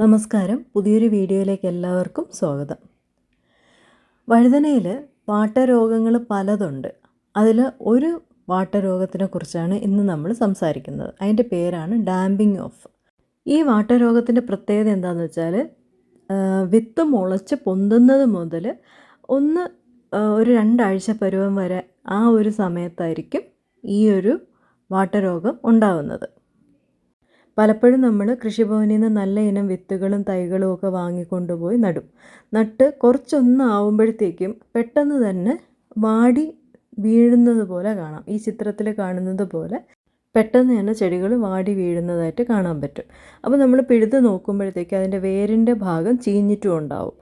നമസ്കാരം. പുതിയൊരു വീഡിയോയിലേക്ക് എല്ലാവർക്കും സ്വാഗതം. വഴുതനയിൽ വാട്ടരോഗങ്ങൾ പലതുണ്ട്. അതിൽ ഒരു വാട്ടരോഗത്തിനെ കുറിച്ചാണ് ഇന്ന് നമ്മൾ സംസാരിക്കുന്നത്. അതിന്റെ പേരാണ് ഡാമ്പിങ് ഓഫ്. ഈ വാട്ടരോഗത്തിന്റെ പ്രത്യേകത എന്താണെന്ന് വെച്ചാൽ വിത്ത് മുളച്ച് പൊന്തുന്നത് മുതൽ ഒന്ന് ഒരു രണ്ടാഴ്ച പരുവം വരെ ആ ഒരു സമയത്തായിരിക്കും ഈ ഒരു വാട്ടരോഗം ഉണ്ടാവുന്നത്. പലപ്പോഴും നമ്മൾ കൃഷിഭവനിൽ നിന്ന് നല്ല ഇനം വിത്തുകളും തൈകളും ഒക്കെ വാങ്ങിക്കൊണ്ടുപോയി നടും. നട്ട് കുറച്ചൊന്ന് ആവുമ്പോഴത്തേക്കും പെട്ടെന്ന് തന്നെ വാടി വീഴുന്നത് പോലെ കാണാം. ഈ ചിത്രത്തിൽ കാണുന്നത് പോലെ പെട്ടെന്ന് തന്നെ ചെടികൾ വാടി വീഴുന്നതായിട്ട് കാണാൻ പറ്റും. അപ്പോൾ നമ്മൾ പിഴുത് നോക്കുമ്പോഴത്തേക്ക് അതിന്റെ വേരിന്റെ ഭാഗം ചീഞ്ഞിട്ടും ഉണ്ടാവും.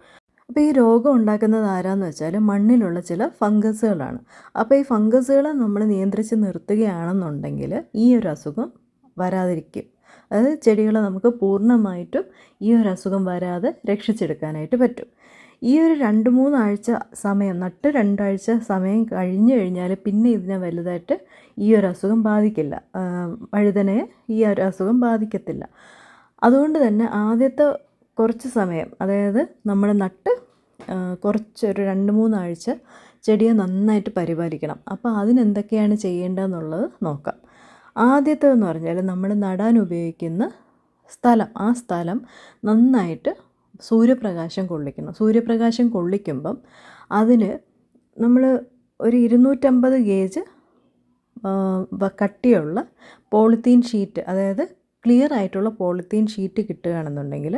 അപ്പോൾ ഈ രോഗം ഉണ്ടാക്കുന്നത് ആരാന്ന് വെച്ചാൽ മണ്ണിലുള്ള ചില ഫംഗസുകളാണ്. അപ്പോൾ ഈ ഫംഗസുകളെ നമ്മൾ നിയന്ത്രിച്ച് നിർത്തുകയാണെന്നുണ്ടെങ്കിൽ ഈ ഒരു അസുഖം വരാതിരിക്കും. അതായത് ചെടികളെ നമുക്ക് പൂർണമായിട്ടും ഈ ഒരു അസുഖം വരാതെ രക്ഷിച്ചെടുക്കാനായിട്ട് പറ്റും. ഈ ഒരു രണ്ട് മൂന്നാഴ്ച സമയം നട്ട് രണ്ടാഴ്ച സമയം കഴിഞ്ഞു കഴിഞ്ഞാൽ പിന്നെ ഇതിനെ വലുതായിട്ട് ഈ ഒരു അസുഖം ബാധിക്കില്ല. വഴുതനയെ ഈ ഒരു അസുഖം ബാധിക്കത്തില്ല. അതുകൊണ്ട് തന്നെ ആദ്യത്തെ കുറച്ച് സമയം അതായത് നമ്മൾ നട്ട് കുറച്ച് ഒരു രണ്ട് മൂന്നാഴ്ച ചെടിയെ നന്നായിട്ട് പരിപാലിക്കണം. അപ്പോൾ അതിനെന്തൊക്കെയാണ് ചെയ്യേണ്ടതെന്നുള്ളത് നോക്കാം. ആദ്യത്തേതെന്ന് പറഞ്ഞാൽ നമ്മൾ നടാൻ ഉപയോഗിക്കുന്ന സ്ഥലം ആ സ്ഥലം നന്നായിട്ട് സൂര്യപ്രകാശം കൊള്ളിക്കണം സൂര്യപ്രകാശം കൊള്ളിക്കുമ്പം അതിന് നമ്മൾ ഒരു ഇരുന്നൂറ്റമ്പത് ഗേജ് കട്ടിയുള്ള പോളിത്തീൻ ഷീറ്റ് അതായത് ക്ലിയർ ആയിട്ടുള്ള പോളിത്തീൻ ഷീറ്റ് കിട്ടുകയാണെന്നുണ്ടെങ്കിൽ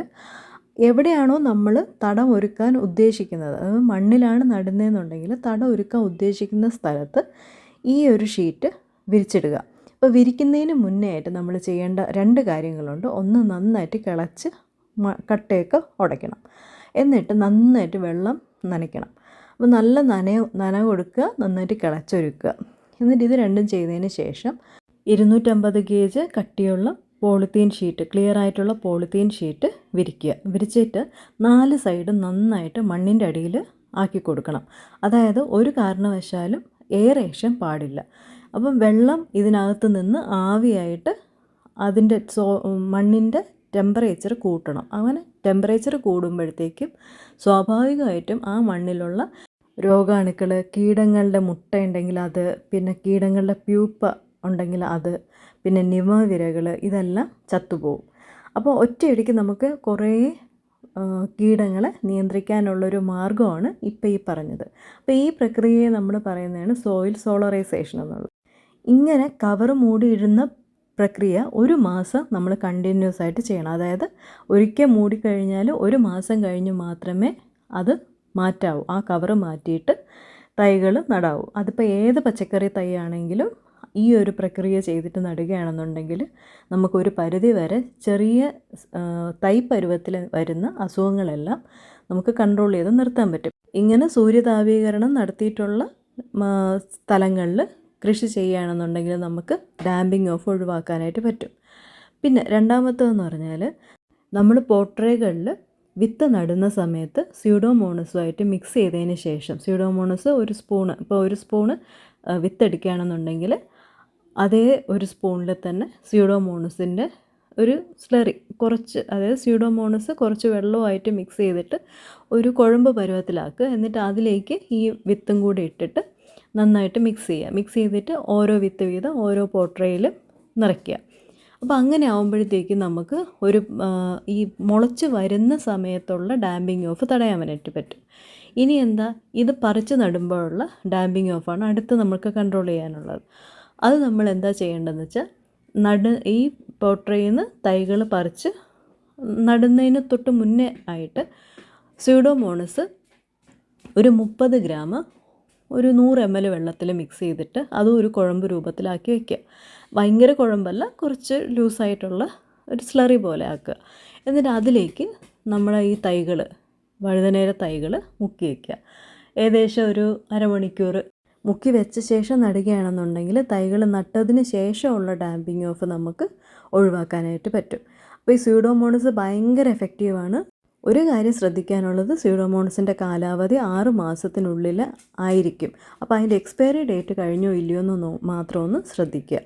എവിടെയാണോ നമ്മൾ തടം ഒരുക്കാൻ ഉദ്ദേശിക്കുന്നത് അതായത് മണ്ണിലാണ് നടുന്നതെന്നുണ്ടെങ്കിൽ തടം ഒരുക്കാൻ ഉദ്ദേശിക്കുന്ന സ്ഥലത്ത് ഈ ഒരു ഷീറ്റ് വിരിച്ചിടുക. അപ്പോൾ വിരിക്കുന്നതിന് മുന്നേ ആയിട്ട് നമ്മൾ ചെയ്യേണ്ട രണ്ട് കാര്യങ്ങളുണ്ട്. ഒന്ന് നന്നായിട്ട് കിളച്ച് കട്ടയൊക്കെ ഉടയ്ക്കണം. എന്നിട്ട് നന്നായിട്ട് വെള്ളം നനയ്ക്കണം. അപ്പോൾ നല്ല നന നന കൊടുക്കുക നന്നായിട്ട് കിളച്ചൊരുക്കുക. എന്നിട്ട് ഇത് രണ്ടും ചെയ്തതിന് ശേഷം ഇരുന്നൂറ്റമ്പത് ഗേജ് കട്ടിയുള്ള പോളിത്തീൻ ഷീറ്റ് ക്ലിയർ ആയിട്ടുള്ള പോളിത്തീൻ ഷീറ്റ് വിരിക്കുക. വിരിച്ചിട്ട് നാല് സൈഡും നന്നായിട്ട് മണ്ണിന്റെ അടിയിൽ ആക്കി കൊടുക്കണം. അതായത് ഒരു കാരണവശാലും എയറേഷൻ പാടില്ല. അപ്പം വെള്ളം ഇതിനകത്ത് നിന്ന് ആവിയായിട്ട് അതിന്റെ സോ മണ്ണിന്റെ ടെമ്പറേച്ചർ കൂട്ടണം. അങ്ങനെ ടെമ്പറേച്ചർ കൂടുമ്പോഴത്തേക്കും സ്വാഭാവികമായിട്ടും ആ മണ്ണിലുള്ള രോഗാണുക്കൾ കീടങ്ങളുടെ മുട്ട ഉണ്ടെങ്കിൽ അത് പിന്നെ കീടങ്ങളുടെ പ്യൂപ്പ ഉണ്ടെങ്കിൽ അത് പിന്നെ നിമവിരകൾ ഇതെല്ലാം ചത്തുപോകും അപ്പോൾ ഒറ്റയടിക്ക് നമുക്ക് കുറേ കീടങ്ങളെ നിയന്ത്രിക്കാനുള്ളൊരു മാർഗമാണ് ഇപ്പോൾ ഈ പറഞ്ഞത്. അപ്പോൾ ഈ പ്രക്രിയയെ നമ്മൾ പറയുന്നതാണ് സോയിൽ സോളറൈസേഷൻ എന്നുള്ളത്. ഇങ്ങനെ കവർ മൂടിയിടുന്ന പ്രക്രിയ ഒരു മാസം നമ്മൾ കണ്ടിന്യൂസ് ആയിട്ട് ചെയ്യണം. അതായത് ഒരിക്കൽ മൂടിക്കഴിഞ്ഞാൽ ഒരു മാസം കഴിഞ്ഞ് മാത്രമേ അത് മാറ്റാവൂ. ആ കവർ മാറ്റിയിട്ട് തൈകൾ നടാവൂ. അതിപ്പോൾ ഏത് പച്ചക്കറി തൈ ആണെങ്കിലും ഈ ഒരു പ്രക്രിയ ചെയ്തിട്ട് നടുകയാണെന്നുണ്ടെങ്കിൽ നമുക്കൊരു പരിധി വരെ ചെറിയ തൈ പരുവത്തിൽ വരുന്ന അസുഖങ്ങളെല്ലാം നമുക്ക് കൺട്രോൾ ചെയ്ത് നിർത്താൻ പറ്റും. ഇങ്ങനെ സൂര്യതാപീകരണം നടത്തിയിട്ടുള്ള സ്ഥലങ്ങളിൽ കൃഷി ചെയ്യുകയാണെന്നുണ്ടെങ്കിൽ നമുക്ക് ഡാമ്പിങ് ഓഫ് ഒഴിവാക്കാനായിട്ട് പറ്റും. പിന്നെ രണ്ടാമത്തതെന്ന് പറഞ്ഞാൽ നമ്മൾ പോട്രേകളിൽ വിത്ത് നടുന്ന സമയത്ത് സ്യൂഡോമോണസുമായിട്ട് മിക്സ് ചെയ്തതിന് ശേഷം സ്യൂഡോമോണസ് ഒരു സ്പൂണ് ഇപ്പോൾ ഒരു സ്പൂണ് വിത്ത് എടുക്കുകയാണെന്നുണ്ടെങ്കിൽ അതേ ഒരു സ്പൂണിൽ തന്നെ സ്യൂഡോമോണസിന്റെ ഒരു സ്ലറി കുറച്ച് അതായത് സ്യൂഡോമോണസ് കുറച്ച് വെള്ളവുമായിട്ട് മിക്സ് ചെയ്തിട്ട് ഒരു കുഴമ്പ് പരുവത്തിലാക്കുക. എന്നിട്ട് അതിലേക്ക് ഈ വിത്തും കൂടി ഇട്ടിട്ട് നന്നായിട്ട് മിക്സ് ചെയ്യുക. മിക്സ് ചെയ്തിട്ട് ഓരോ വിത്ത് വീതം ഓരോ പോട്രയിലും നിറയ്ക്കുക. അപ്പോൾ അങ്ങനെ ആകുമ്പോഴത്തേക്കും നമുക്ക് ഒരു ഈ മുളച്ച് വരുന്ന സമയത്തുള്ള ഡാമ്പിങ് ഓഫ് തടയാൻ വേണ്ടിയിട്ട് പറ്റും. ഇനി എന്താ? ഇത് പറിച്ച് നടുമ്പോഴുള്ള ഡാമ്പിങ് ഓഫാണ് അടുത്ത് നമുക്ക് കൺട്രോൾ ചെയ്യാനുള്ളത്. അത് നമ്മൾ എന്താ ചെയ്യേണ്ടതെന്ന് വെച്ചാൽ നട ഈ പോട്രയിൽ നിന്ന് തൈകൾ പറിച്ച് നടുന്നതിന് തൊട്ട് മുന്നേ ആയിട്ട് സ്യൂഡോമോണസ് ഒരു മുപ്പത് ഗ്രാം ഒരു നൂറ് എം എൽ വെള്ളത്തിൽ മിക്സ് ചെയ്തിട്ട് അതും ഒരു കുഴമ്പ് രൂപത്തിലാക്കി വയ്ക്കുക ഭയങ്കര കുഴമ്പല്ല കുറച്ച് ലൂസായിട്ടുള്ള ഒരു സ്ലറി പോലെ ആക്കുക. എന്നിട്ട് അതിലേക്ക് നമ്മുടെ ഈ തൈകൾ വഴുതനേര തൈകൾ മുക്കി വയ്ക്കുക ഏകദേശം ഒരു അരമണിക്കൂർ മുക്കി വെച്ച ശേഷം നടുകയാണെന്നുണ്ടെങ്കിൽ തൈകൾ നട്ടതിന് ശേഷമുള്ള ഡാമ്പിങ് ഓഫ് നമുക്ക് ഒഴിവാക്കാനായിട്ട് പറ്റും. അപ്പോൾ ഈ സ്യൂഡോമോണസ് ഭയങ്കര എഫക്റ്റീവാണ് ഒരു കാര്യം ശ്രദ്ധിക്കാനുള്ളത് സ്യൂഡോമോണസിന്റെ കാലാവധി ആറ് മാസത്തിനുള്ളിൽ ആയിരിക്കും. അപ്പോൾ അതിന്റെ എക്സ്പയറി ഡേറ്റ് കഴിഞ്ഞോ ഇല്ലയോ എന്ന് മാത്രം ഒന്ന് ശ്രദ്ധിക്കുക.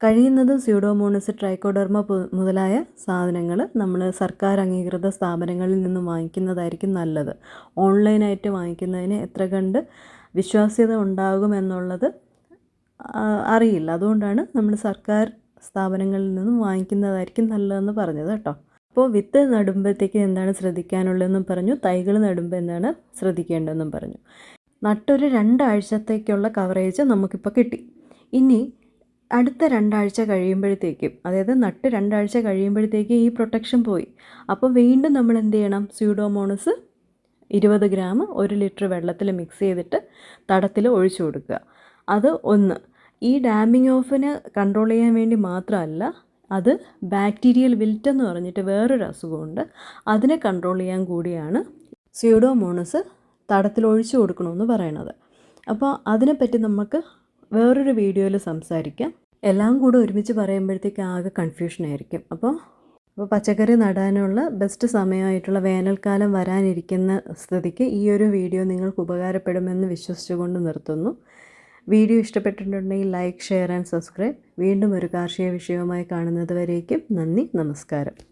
കഴിയുന്നതും സ്യൂഡോമോണസ് ട്രൈക്കോഡർമ മുതലായ സാധനങ്ങൾ നമ്മൾ സർക്കാർ അംഗീകൃത സ്ഥാപനങ്ങളിൽ നിന്ന് വാങ്ങിക്കുന്നതായിരിക്കും നല്ലത്. ഓൺലൈനായിട്ട് വാങ്ങിക്കുന്നതിന് എത്ര കണ്ട് വിശ്വാസ്യത ഉണ്ടാകുമെന്നുള്ളത് അറിയില്ല. അതുകൊണ്ടാണ് നമ്മൾ സർക്കാർ സ്ഥാപനങ്ങളിൽ നിന്നും വാങ്ങിക്കുന്നതായിരിക്കും നല്ലതെന്ന് പറഞ്ഞത് കേട്ടോ. അപ്പോൾ വിത്ത് നടുമ്പോഴത്തേക്ക് എന്താണ് ശ്രദ്ധിക്കാനുള്ളതെന്നും പറഞ്ഞു. തൈകൾ നടുമ്പോൾ എന്താണ് ശ്രദ്ധിക്കേണ്ടതെന്നും പറഞ്ഞു. നട്ടൊരു രണ്ടാഴ്ചത്തേക്കുള്ള കവറേജ് നമുക്കിപ്പോൾ കിട്ടി. ഇനി അടുത്ത രണ്ടാഴ്ച കഴിയുമ്പോഴത്തേക്കും അതായത് നട്ട് രണ്ടാഴ്ച കഴിയുമ്പോഴത്തേക്ക് ഈ പ്രൊട്ടക്ഷൻ പോയി. അപ്പോൾ വീണ്ടും നമ്മൾ എന്ത് ചെയ്യണം? സ്യൂഡോമോണസ് ഇരുപത് ഗ്രാം ഒരു ലിറ്റർ വെള്ളത്തിൽ മിക്സ് ചെയ്തിട്ട് തടത്തിൽ ഒഴിച്ചു കൊടുക്കുക. അത് ഒന്ന് ഈ ഡാമിങ് ഓഫിന് കൺട്രോൾ ചെയ്യാൻ വേണ്ടി മാത്രമല്ല അത് ബാക്ടീരിയൽ വിൽറ്റ് എന്ന് പറഞ്ഞിട്ട് വേറൊരു അസുഖമുണ്ട്. അതിനെ കൺട്രോൾ ചെയ്യാൻ കൂടിയാണ് സ്യൂഡോമോണസ് തടത്തിൽ ഒഴിച്ചു കൊടുക്കണമെന്ന് പറയണത് അപ്പോൾ അതിനെപ്പറ്റി നമുക്ക് വേറൊരു വീഡിയോയിൽ സംസാരിക്കാം. എല്ലാം കൂടെ ഒരുമിച്ച് പറയുമ്പോഴത്തേക്ക് ആകെ കൺഫ്യൂഷൻ ആയിരിക്കും. അപ്പോൾ അപ്പോൾ പച്ചക്കറി നടാനുള്ള ബെസ്റ്റ് സമയമായിട്ടുള്ള വേനൽക്കാലം വരാനിരിക്കുന്ന സ്ഥിതിക്ക് ഈ ഒരു വീഡിയോ നിങ്ങൾക്ക് ഉപകാരപ്പെടുമെന്ന് വിശ്വസിച്ചുകൊണ്ട് നിർത്തുന്നു. വീഡിയോ ഇഷ്ടപ്പെട്ടിട്ടുണ്ടെങ്കിൽ ലൈക്ക് ഷെയർ ആൻഡ് സബ്സ്ക്രൈബ്. വീണ്ടും ഒരു കാർഷിക വിഷയവുമായി കാണുന്നത് വരേക്കും നന്ദി നമസ്കാരം.